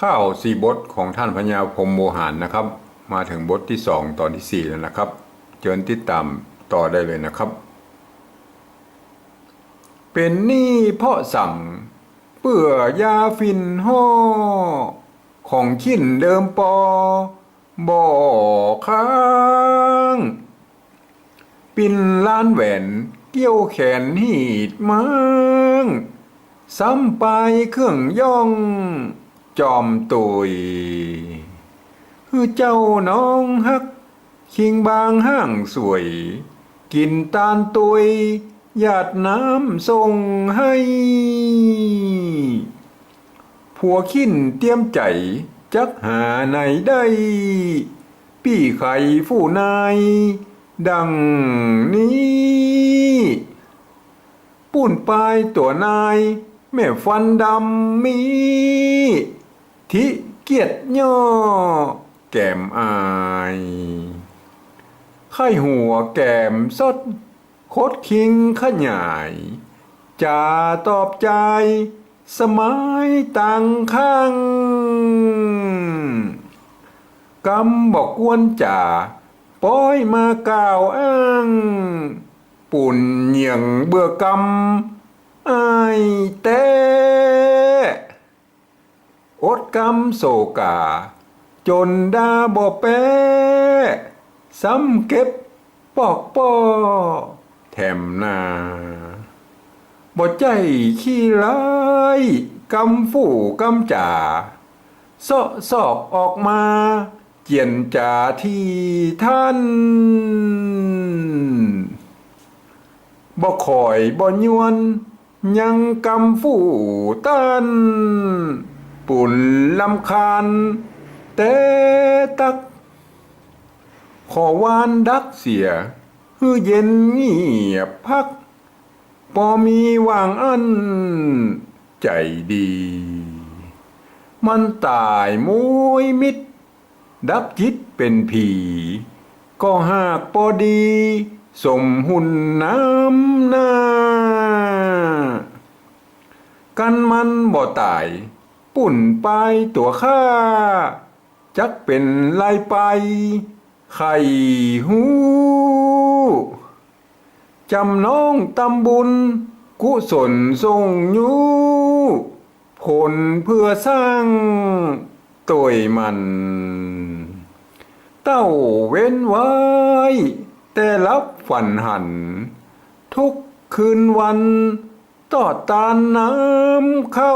ข้าวสี่บทของท่านพญาพรมโมหารนะครับ มาถึงบทที่สองตอนที่สี่แล้วนะครับเชิญติดตามต่อได้เลยนะครับ เป็นหนี้เพราะสั่งเปื่อยาฟินห่อของขิ้นเดิมปอบ่อค้างปินล้านแหวนเกี่ยวแขนหีดมังซ้ำไปเครื่องย่อง จอมตุยคือเจ้าน้องฮัก คิงบางห้างสวย กินตาลตุยหยาดน้ำส่งให้ผัวขิ้นเตรียมใจ จักหาไหนได้ปี่ไข่ผู้นาย ดังนี้ปุ่นปลายตัวนาย แม่ฟันดำมี ทิเกียดย่อ แก้มอายไข้หัวแก้มสดโคดคิงขยายจะตอบใจ สมัยต่างข้างกำบอกกวนจ่าป้อยมากล่าวอ้าง ปุ่นเหยียงเบื่อกำไอเต้ อดกำโศกา จนดาบ่แปซ้ำเก็บปอกป้อแถมนาบ่ใจขี้ร้ายกำฝู่กำจ่าเสาะสอกออกมา เจียนจ่าที่ท่านบ่คอยบ่ยวน ยังกำฟู่ตัน ปุ่นลำคาญแต่ตัก ขอวานดักเสียฮือเย็นเงียบพักพอมีวางอัน ใจดี มันตายมวยมิด ดับจิตเป็นผี ก็หากพอดี สมหุ่นน้ำหน้า กันมันบ่ตาย ปุ่นไปตัวข้า จักเป็นไรไป ไข่หูจำน้องตำบุญ กุศลทรงยูผลเพื่อสร้างตัวมัน เต้าเว้นไว้ แต่รับฝันหัน ทุกคืนวัน ต่อตานน้ำเข้า